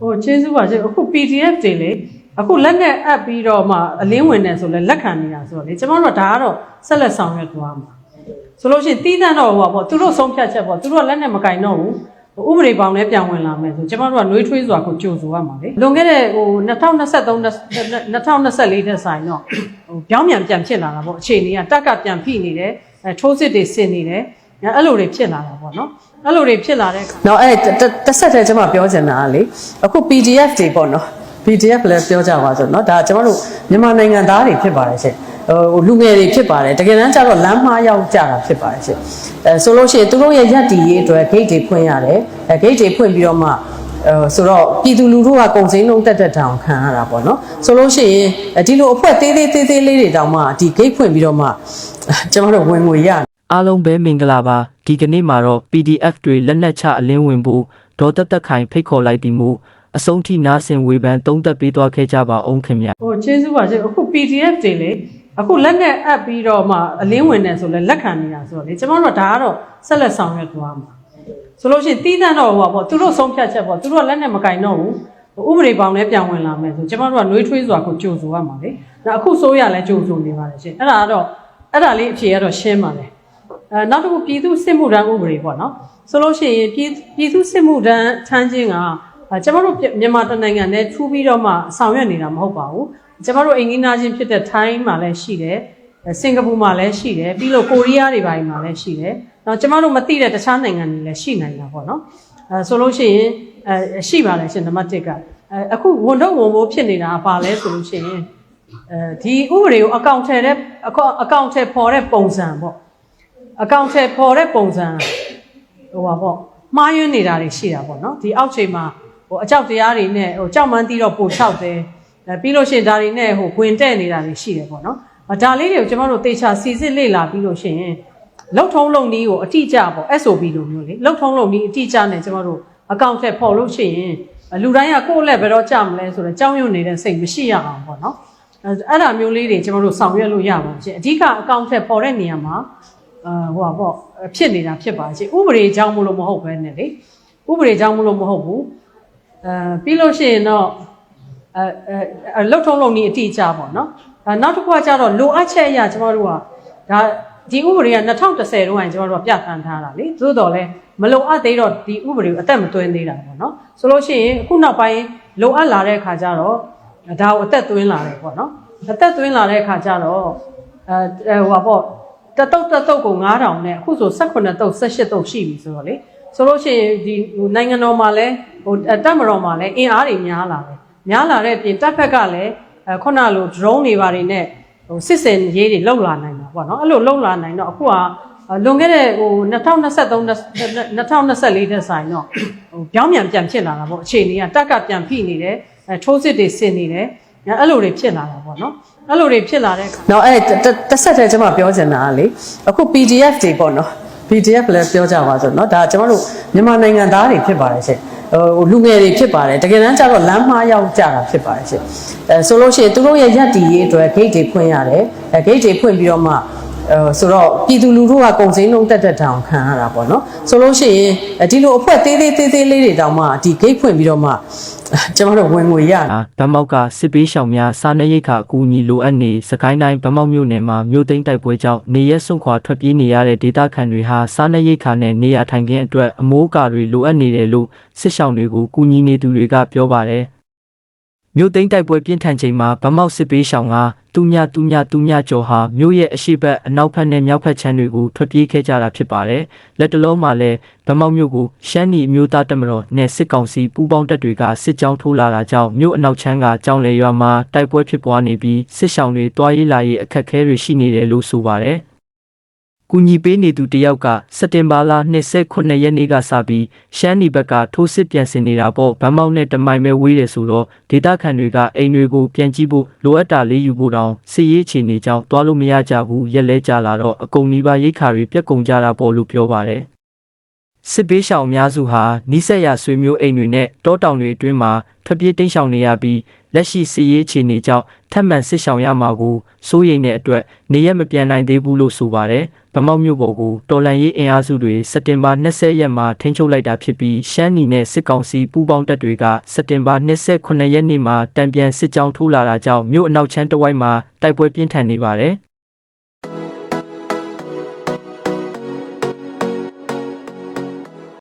ဟိုကျေးဇူးပါရှင်အခု PDF တွေလေအခုလက်နဲ့အပ်ပြီးတော့မှအလင်းဝင်နေဆိုလဲလက်ခံနေတာဆိုတော့လေကျမတို့ကဒါကတော့ဆက်လက်ဆောင်ရွက်သွားမှာဆိုလို့ရှိရင်တီးတန့်တော့ဟိုပါပေါ့သူတို့ဆုံးဖြတ်ချက်ပေါ့သူတို့ကလက်နဲ့မကင်တော့ဘူးဥပဒေပေါင်းလည်းပြန်ဝင်လာမယ်ဆိုကျမတို့ကနှွေးထွေးစွာကိုကြိုဆိုရမှာလေလွန်ခဲ့တဲ့ဟို2023 2024တဲ့ဆိုင်တော့ဟိုပြောင်းပြန်ပြန်ဖြစ်လာတာပေါ့အခြေအနေကတက်ကပြန်ဖိနေတယ်အဲထိုးစစ်တွေဆင်နေတယ်အဲ့လိုတွေဖြစ်လာတာပေါ့နော် အဲ့လိုတွေဖြစ်လာတဲ့အခါနော်အဲ့တတတစ်ဆက်တည်းကျွန်မပြောချင်တာကလေအခု PDF တွေပေါ့နော် PDF လည်းပြောကြပါစို့နော်ဒါကျွန်တော်တို့မြန်မာနိုင်ငံသားတွေဖြစ်ပါတယ်ရှင်ဟိုလူငယ်တွေဖြစ်ပါတယ်တကယ်တမ်းကျတော့လမ်းမှားရောက်ကြတာဖြစ်ပါတယ်ရှင်အဲဆိုလို့ရှိရင်သူတို့ရဲ့ရက်တီရေးအတွက် gate တွေဖွင့်ရတယ်အဲ gate တွေဖွင့်ပြီးတော့မှအဲဆိုတော့ပြည်သူလူထုကကုန်စည်နှုန်းတက်တက်တောင်ခံရတာပေါ့နော်ဆိုလို့ရှိရင်ဒီလိုအဖွဲ့သေးသေးသေးသေးလေးတွေတောင်မှဒီ gate ဖွင့်ပြီးတော့မှကျွန်တော်တို့ဝင်ငွေရ အားလုံးပဲမင်္ဂလာပါဒီကနေ့မှာတော့ PDF တွေလက်နက်ချအလင်းဝင်ဖို့ဒေါ်တက်တက်ခိုင်ဖိတ်ခေါ်လိုက်ပြီးမှုအဆုံးထိနားဆင်ဝေဖန်သုံးသက်ပေးသွားခဲ့ကြပါအောင်ခင်ဗျာဟိုကျေးဇူးပါရှင်အခု PDF တွေလေအခုလက်နဲ့အပ်ပြီးတော့မှအလင်းဝင်နေဆိုလဲလက်ခံနေတာဆိုတော့လေကျမတို့ကဒါကတော့ဆက်လက်ဆောင်ရွက်သွားမှာဆိုလို့ရှိရင်တီးတန့်တော့ဟိုပါပေါ့သူတို့ဆုံးဖြတ်ချက်ပေါ့သူတို့ကလက်နဲ့မကင်တော့ဘူးဥပဒေပေါင်းလည်းပြန်ဝင်လာမယ်ဆိုကျမတို့ကနှွေးထွေးစွာကိုကြိုဆိုရမှာလေဒါအခုဆိုရလဲကြိုဆိုနေပါတယ်ရှင်အဲ့ဒါကတော့အဲ့ဒါလေးအဖြေကတော့ရှင်းပါလေ အဲနောက်တစ်ခုပြည်သူစစ်မှုထမ်းဥပဒေပေါ့နော်ဆိုလို့ရှိရင်ပြည်ပြည်သူစစ်မှုထမ်းထမ်းခြင်းကအဲကျမတို့မြန်မာတိုင်းနိုင်ငံနဲ့ထူးပြီးတော့မှဆောင်ရွက်နေတာမဟုတ်ပါဘူးကျမတို့အိမ်ကြီးနာချင်းဖြစ်တဲ့ထိုင်းမှာလည်းရှိတယ်အဲစင်ကာပူမှာလည်းရှိတယ်ပြီးလို့ကိုရီးယားတွေပိုင်းမှာလည်းရှိတယ်နောက်ကျမတို့မသိတဲ့တခြားနိုင်ငံတွေလည်းရှိနိုင်တာပေါ့နော်အဲဆိုလို့ရှိရင်အဲရှိပါတယ်ရှင်နံပါတ်1ကအဲအခုဝန်တော့ဝန်ဖို့ဖြစ်နေတာကဘာလဲဆိုလို့ရှိရင်အဲဒီဥပဒေကိုအကောင့်ထဲတဲ့အကောင့်ထဲပေါ်တဲ့ပုံစံပေါ့ အကောင့်ထဲပေါ်တဲ့ပုံစံဟိုပါပေါ့မှားယွင်းနေတာတွေရှိတာပေါ့နော်ဒီအောက်ချိန်မှာဟိုအကြောက်တရားတွေနဲ့ဟိုကြောက်မှန်းတီးတော့ပို့ချောက်တယ်အဲပြီးလို့ရှိရင်ဒါတွေနဲ့ဟိုဝင်တဲ့နေတာတွေရှိတယ်ပေါ့နော်ဒါလေးတွေကိုကျွန်တော်တို့တေချာစီစစ်လေ့လာပြီးလို့ရှိရင်လောက်ထုံးလုံနည်းကိုအတိအကျပေါ့ SOP လိုမျိုးလေလောက်ထုံးလုံနည်းအတိအကျနဲ့ကျွန်တော်တို့အကောင့်ထဲပေါ်လို့ရှိရင်လူတိုင်းကကိုယ့်လက်ဘယ်တော့ကြမလဲဆိုတော့ကြောင်းရွံ့နေတဲ့စိတ်မရှိရအောင်ပေါ့နော်အဲ့ဒါမျိုးလေးတွေကျွန်တော်တို့ဆောင်ရွက်လို့ရပါရှင်အဓိကအကောင့်ထဲပေါ်တဲ့နေရာမှာအာ ဟိုပါပေါ့ဖြစ်နေတာဖြစ်ပါရှင်ဥပဒေကြောင်းမလို့မဟုတ်ပဲနဲ့လေဥပဒေကြောင်းမလို့မဟုတ်ဘူးအဲပြီးလို့ရှိရင်တော့အဲအဲလှုပ်ထုံးလုံနည်းအတိအကျပေါ့နော်အဲနောက်တစ်ခုကကျတော့လိုအပ်ချက်အရာကျွန်တော်တို့ကဒါဒီဥပဒေက2010တုန်းကကျွန်တော်တို့ကပြဋ္ဌာန်းထားတာလေသို့တော်လဲမလိုအပ်သေးတော့ဒီဥပဒေကိုအသက်မသွင်းသေးတာပေါ့နော်ဆိုလို့ရှိရင်အခုနောက်ပိုင်းလိုအပ်လာတဲ့အခါကျတော့ဒါကိုအသက်သွင်းလာတယ်ပေါ့နော်အသက်သွင်းလာတဲ့အခါကျတော့အဲဟိုပါပေါ့ တတုတ်တတုတ်ကို9000နဲ့အခုဆို18တုတ်18တုတ်ရှိပြီဆိုတော့လေဆိုလို့ရှိရင်ဒီဟိုနိုင်ငံတော်မှာလည်းဟိုတက်မတော်မှာလည်းအင်အားတွေများလာတယ်များလာတဲ့အပြင်တပ်ဖက်ကလည်းအဲခုနလို drone တွေပါတွေနဲ့ဟိုစစ်စင်ရေးတွေလောက်လာနိုင်တာပေါ့နော်အဲ့လိုလောက်လာနိုင်တော့အခုကလွန်ခဲ့တဲ့ဟို2023 2024တဲ့ဆိုင်တော့ဟိုပြောင်းပြန်ပြန်ဖြစ်လာတာပေါ့အခြေအနေကတက်ကပြန်ဖိနေတယ်အဲထိုးစစ်တွေဆင်နေတယ် အဲ့လိုတွေဖြစ်လာတာပေါ့နော်အဲ့လိုတွေဖြစ်လာတဲ့အခါနော်အဲ့တတတစ်ဆက်တည်းကျွန်မပြောချင်တာကလေအခု PDF တွေပေါ့နော် PDF လည်းပြောကြပါစို့နော်ဒါကျွန်တော်တို့မြန်မာနိုင်ငံသားတွေဖြစ်ပါတယ်ရှင်ဟိုလူငယ်တွေဖြစ်ပါတယ်တကယ်တမ်းကျတော့လမ်းမှားရောက်ကြတာဖြစ်ပါတယ်ရှင်အဲဆိုလို့ရှိရင်သူတို့ရဲ့ရက်တီရေးအတွက် gate တွေဖွင့်ရတယ်အဲ gate တွေဖွင့်ပြီးတော့မှ အဲဆိုတော့ပြည်သူလူထုကကုန်စည်နှုန်းတက်တက်တောင်ခံရတာပေါ့နော်ဆိုလို့ရှိရင်ဒီလိုအဖွဲ့သေးသေးသေးသေးလေးတွေတောင်မှဒီ gate ဖွင့်ပြီးတော့မှကျွန်တော်တို့ဝင်ငွေရအာဗမောက်ကစစ်ပေးရှောင်များစားနပ်ရိက္ခာအကူအညီလိုအပ်နေစကိုင်းတိုင်းဗမောက်မြို့နယ်မှာမြို့သိမ်းတိုက်ပွဲကြောင့်နေရက်စွန့်ခွာထွက်ပြေးနေရတဲ့ဒေသခံတွေဟာစားနပ်ရိက္ခာနဲ့နေရာထိုင်ခင်းအတွက်အမိုးအကာတွေလိုအပ်နေတယ်လို့စစ်ရှောင်တွေကိုကူညီနေသူတွေကပြောပါတယ်မြို့သိမ်းတိုက်ပွဲပြင်းထန်ချိန်မှာဗမောက်စစ်ပေးရှောင်က တူမြတူမြတူမြကျော်ဟာမြို့ရဲ့အရှိတ်အနောက်ဘက်နဲ့မြောက်ဘက်ခြမ်းတွေကိုထွက်ပြေးခဲ့ကြတာဖြစ်ပါတယ်။လက်တလုံးမှာလည်းဗမောက်မြို့ကိုရှမ်းနီအမျိုးသားတပ်မတော်နဲ့စစ်ကောင်စီပူးပေါင်းတပ်တွေကစစ်ကြောင်းထိုးလာတာကြောင့်မြို့အနောက်ခြမ်းကကြောင်လေရွာမှာတိုက်ပွဲဖြစ်ပွားနေပြီးစစ်ရှောင်တွေတွားရေးလာရေးအခက်အခဲတွေရှိနေတယ်လို့ဆိုပါတယ်။ ကူညီပေးနေသူတယောက်ကစက်တင်ဘာလ29ရက်နေ့ကစပြီးရှမ်းနီဘက်ကထိုးစစ်ပြန်ဆင်နေတာပေါ့ဗမောက်နဲ့တမိုင်ပဲဝေးတယ်ဆိုတော့ဒေသခံတွေကအိမ်တွေကိုပြန်ကြည့်ဖို့လိုအပ်တာလေးယူဖို့တောင်စစ်ရေးအခြေအနေကြောင့်တွားလို့မရကြဘူးရက်လဲကြလာတော့အကုန်နီးပါးရိတ်ခါတွေပြက်ကုန်ကြတာပေါ့လို့ပြောပါတယ် စစ်ပေးရှောင်အများစုဟာနီးစပ်ရာဆွေမျိုးအိမ်တွေနဲ့တောတောင်တွေအတွင်းမှာထွက်ပြေးတိမ်းရှောင်နေရပြီးလက်ရှိစီးရေးအခြေအနေကြောင့်ထပ်မံစစ်ရှောင်ရမှာကိုစိုးရိမ်တဲ့အတွက်နေရက်မပြန်နိုင်သေးဘူးလို့ဆိုပါတယ်။ဗမောက်မြို့ပေါ်ကိုတော်လန်ရေးအင်အားစုတွေစက်တင်ဘာ20ရက်မှာထိန်းချုပ်လိုက်တာဖြစ်ပြီးရှမ်းနီနဲ့စစ်ကောင်စီပူးပေါင်းတပ်တွေကစက်တင်ဘာ29ရက်နေ့မှာတံပြန်စစ်ကြောင်းထိုးလာတာကြောင့်မြို့အနောက်ချမ်းတစ်ဝိုက်မှာတိုက်ပွဲပြင်းထန်နေပါတယ်။